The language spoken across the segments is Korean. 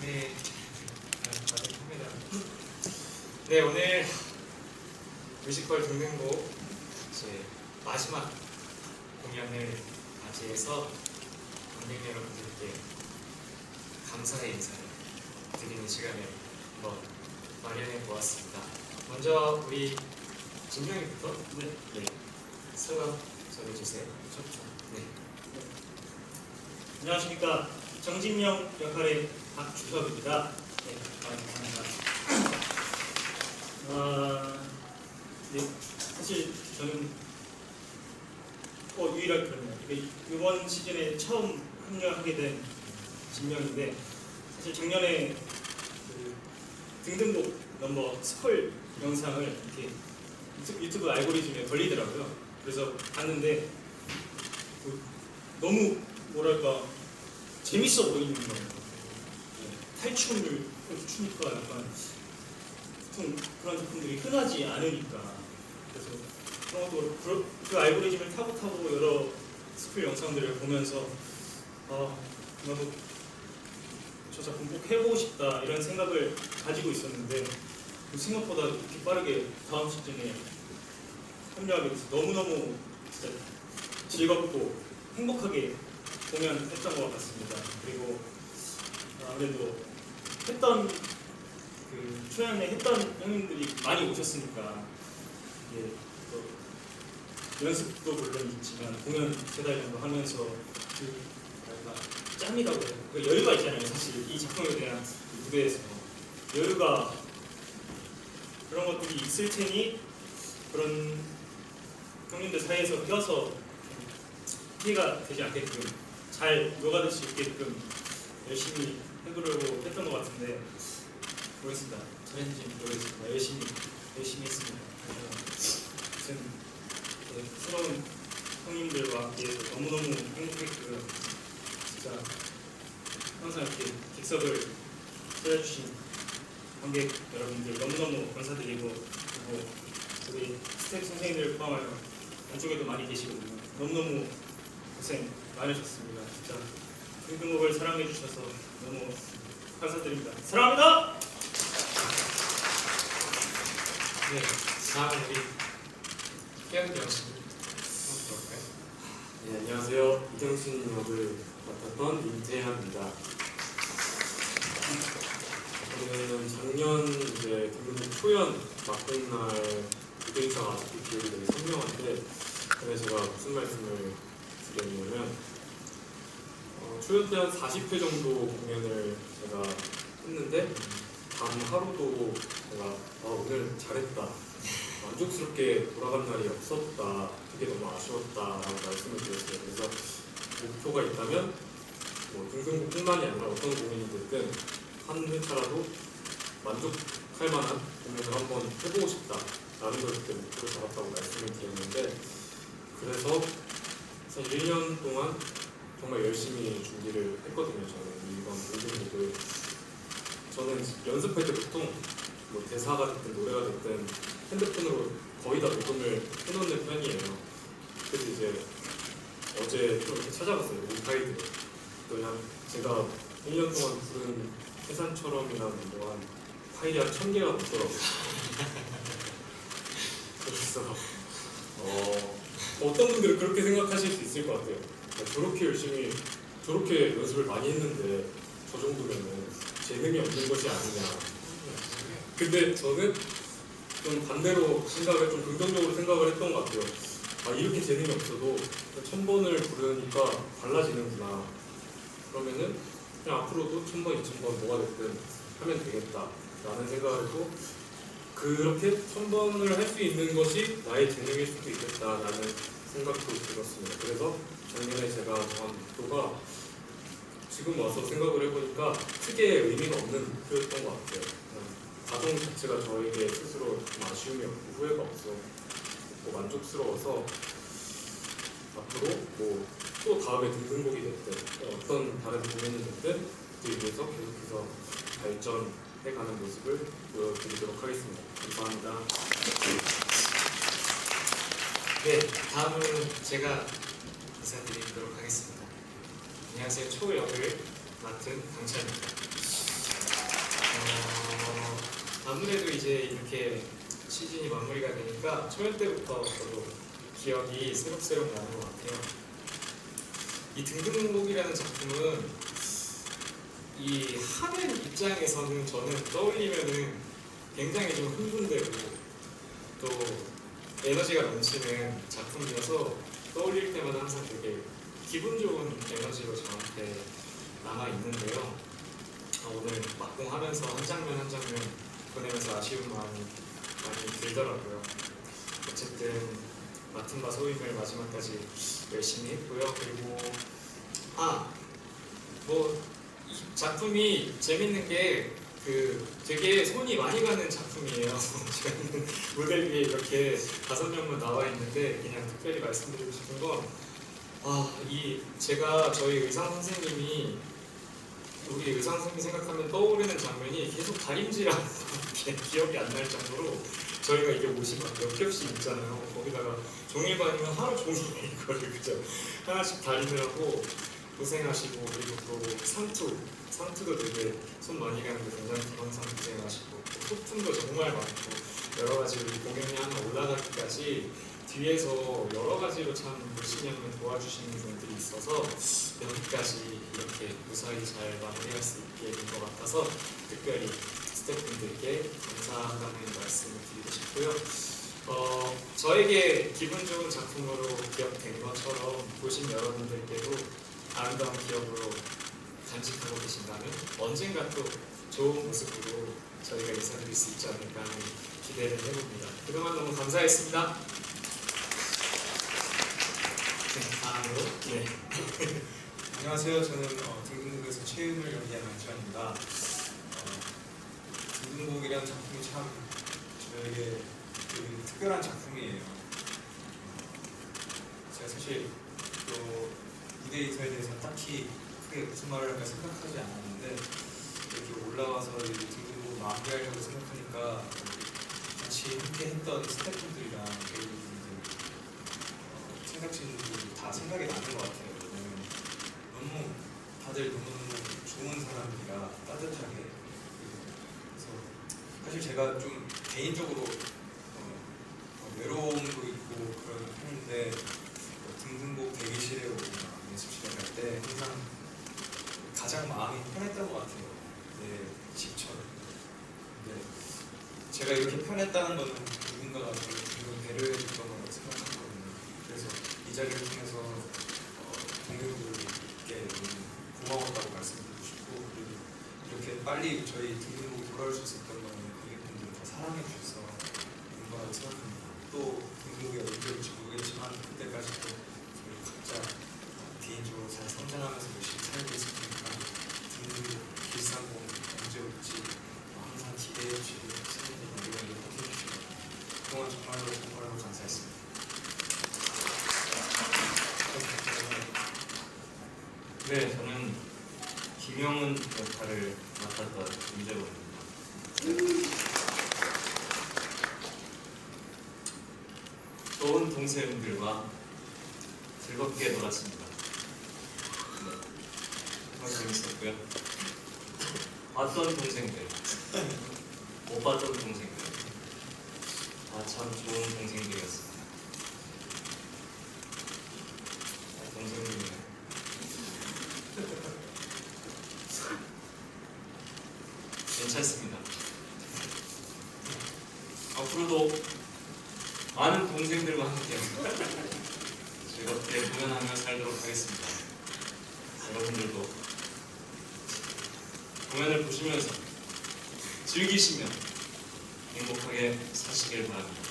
네, 큽니다. 네, 오늘 뮤지컬 동맹곡 이제 마지막 공연을 맞이해서 관객 여러분들께 감사의 인사를 드리는 시간을 한번 마련해 보았습니다. 먼저 우리 진명이부터 네, 네. 소감 전해주세요. 네. 안녕하십니까 정진명 역할의 박주섭입니다. 네, 감사합니다. 아, 네, 사실 저는 어, 유일하게 그렇네요. 이번 시즌에 처음 합류하게 된 진명인데 사실 작년에 그 등등곡 넘버 스컬 영상을 이렇게 유튜브 알고리즘에 걸리더라고요. 그래서 봤는데 그 너무 뭐랄까 재밌어 보이는 거예요. 네, 탈춤을 추니까 약간 보통 그런 작품들이 흔하지 않으니까 그래서 그런 것도 그, 그 알고리즘을 타고 타고 여러 스쿨 영상들을 보면서 아 나도 저 작품 꼭 해보고 싶다 이런 생각을 가지고 있었는데 생각보다 이렇게 빠르게 다음 시즌에 합류하게 돼서 너무너무 진짜 즐겁고 행복하게 공연했던 것 같습니다. 그리고 아무래도 했던 그 초연에 했던 형님들이 많이 오셨으니까 이게 또 연습도 물론 있지만 공연 세달 정도 하면서 그 뭐랄까 짬이라고 되나? 그 여유가 있잖아요. 사실 이 작품에 대한 이 무대에서 여유가 그런 것들이 있을 테니 그런 형님들 사이에서 껴서 피해가 되지 않게끔 잘 녹아들 수 있게끔 열심히 해보려고 했던 것 같은데 모르겠습니다. 잘했는지 모르겠습니다. 열심히 열심히 했습니다. 그래서 아무튼 네, 새로운 형님들과 함께해서 너무너무 행복했고요. 진짜 항상 이렇게 객석을 찾아주신 관객 여러분들 너무너무 감사드리고 그리고 우리 스태프 선생님들 포함하여 안쪽에도 많이 계시고 너무너무 고생 많으셨습니다. 등등곡을 사랑해 주셔서 너무 감사드립니다. 사랑합니다. 네, 다음 우리 태연경 씨 한번 들어볼까요? 네, 안녕하세요. 이경신 역을 맡았던 임태현입니다. 저는 작년 이제 대부분 초연 막공 날 무대 인사가 아직도 기억이 되게 선명한데 그래서 제가 무슨 말씀을 드렸냐면 어, 초연 때한 40회 정도 공연을 제가 했는데 단 하루도 제가 아, 오늘 잘했다 만족스럽게 돌아간 날이 없었다. 그게 너무 아쉬웠다라고 말씀을 드렸어요. 그래서 목표가 있다면 뭐 등등곡뿐만이 아니라 어떤 공연이 됐든 한 회차라도 만족할 만한 공연을 한번 해보고 싶다라는 걸 그때 목표로 잡았다고 말씀을 드렸는데 그래서 사실 1년 동안 정말 열심히 준비를 했거든요. 저는 이번 등등곡을 저는 연습할 때 보통 뭐 대사가 됐든 노래가 됐든 핸드폰으로 거의 다 녹음을 해놓는 편이에요. 그래서 이제 어제 좀 이렇게 찾아봤어요. 몽타이드. 그냥 제가 1년 동안 부른 해산처럼이라는 뭐한 파일이 한천 개가 넘더라고요. 그래서 어, 어떤 분들은 그렇게 생각하실 수 있을 것 같아요. 야, 저렇게 열심히 저렇게 연습을 많이 했는데 저 정도면은 재능이 없는 것이 아니냐. 근데 저는 좀 반대로 생각을 좀 긍정적으로 생각을 했던 것 같아요. 아 이렇게 재능이 없어도 천 번을 부르니까 달라지는구나. 그러면은 그냥 앞으로도 천 번, 이천 번 뭐가 됐든 하면 되겠다 라는 생각을 했고 그렇게 천 번을 할 수 있는 것이 나의 재능일 수도 있겠다라는 생각도 들었습니다. 그래서 작년에 제가 정한 목표가 지금 와서 생각을 해보니까 크게 의미가 없는 목표였던 것 같아요. 과정 자체가 저에게 스스로 좀 아쉬움이 없고 후회가 없었고 만족스러워서 앞으로 뭐 또 다음에 등등곡이 됐든 어떤 다른 공연이 됐든 그에 위해서 계속해서 발전해가는 모습을 보여드리도록 하겠습니다. 감사합니다. 네, 다음은 제가 인사드리도록 하겠습니다. 안녕하세요. 초 역을 맡은 강찬입니다. 아무래도 이제 이렇게 시즌이 마무리가 되니까 초연 때부터 저도 기억이 새록새록 나는 것 같아요. 이 등등곡이라는 작품은 이 하는 입장에서는 저는 떠올리면은 굉장히 좀 흥분되고 또 에너지가 넘치는 작품이어서 떠올릴 때마다 항상 되게 기분 좋은 에너지로 저한테 남아 있는데요. 아, 오늘 막공하면서 한 장면 한 장면 보내면서 아쉬운 마음이 많이 들더라고요. 어쨌든 맡은 바 소임을 마지막까지 열심히 했고요. 그리고 아뭐 작품이 재밌는 게 그 되게 손이 많이 가는 작품이에요. 저희는 무대 위에 이렇게 다섯 명만 나와 있는데 그냥 특별히 말씀드리고 싶은 건 아, 이 제가 저희 의상 선생님이 우리 의상 선생님 생각하면 떠오르는 장면이 계속 다림질하는 게 기억이 안 날 정도로 저희가 이게 옷이 막몇 겹씩 있잖아요. 거기다가 종일반이면 하루 종일 이거를 그죠 하나씩 다리느라고 고생하시고 그리고 또 상투 상투도 되게 손 많이 가는데 굉장히 항상 고생하시고 또 소품도 정말 많고 여러 가지로 이 공연이 하나 올라가기까지 뒤에서 여러 가지로 참 열심히 하면 도와주시는 분들이 있어서 여기까지 이렇게 무사히 잘 마무리할 수 있게 된 것 같아서 특별히 스태프분들께 감사하다는 말씀을 드리고 싶고요. 어, 저에게 기분 좋은 작품으로 기억된 것처럼 보신 여러분들께도 아름다운 기억으로 간직하고 계신다면 언젠가 또 좋은 모습으로 저희가 인사드릴 수 있지 않을까 하는 기대를 해봅니다. 그동안 너무 감사했습니다. 네, 다음으로 네. 안녕하세요. 저는 어, 등등곡에서 최윤을 연기한 안지환입니다. 어, 등등곡이라는 작품이 참 저에게 되게 특별한 작품이에요. 제가 사실 또 인사에 대해서 딱히 크게 무슨 말을 할까 생각하지 않았는데 이렇게 올라와서 이 등등곡 마무리하려고 생각하니까 같이 함께 했던 스태프분들이랑 배우분들 어, 제작진들이 다 생각이 나는 것 같아요. 너무 다들 너무너무 좋은 사람이라 따뜻하게 그래서 사실 제가 좀 개인적으로 어, 어, 외로움도 있고 그런 편인데 어, 등등곡 대기실에 오거나 연습실에 갈 때 항상 가장 마음이 편했던 것 같아요. 내 집처럼. 근데 제가 이렇게 편했다는 거는 누군가가 저를 분명 배려해 줬던 거라고 생각하거든요. 그래서 이 자리를 통해서 어, 동료분들께 너무 고마웠다고 말씀드리고 싶고 그리고 이렇게 빨리 저희 등등곡 돌아올 수 있었던 거는 관객분들 다 사랑해 주셔서 영광을 생각합니다. 또 언제 올지 모르겠지만 그때까지 또 저희 각자 어, 개인적으로 잘 성장하면서 열심히 살고 있을 테니까 네, 저는 김영훈 역할을 맡았던 임재범입니다. 좋은 동생들과 즐겁게 놀았습니다. 네, 정말 재밌었고요. 봤던 동생들, 못 봤던 동생들, 다참 좋은 동생들이었습니다. 아, 동생들이네. 괜찮습니다. 앞으로도 많은 동생들과 함께 즐겁게 공연하며 살도록 하겠습니다. 여러분들도 공연을 보시면서 즐기시며 행복하게 사시길 바랍니다.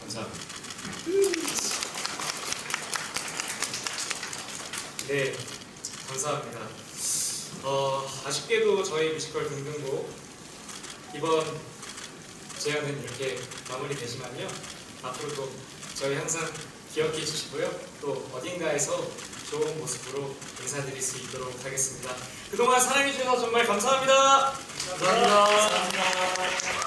감사합니다. 네, 감사합니다. 어, 아쉽게도 저희 뮤지컬 등등곡 이번 제안은 이렇게 마무리되지만요. 앞으로도 저희 항상 기억해 주시고요. 또 어딘가에서 좋은 모습으로 인사드릴 수 있도록 하겠습니다. 그동안 사랑해 주셔서 정말 감사합니다. 감사합니다. 감사합니다.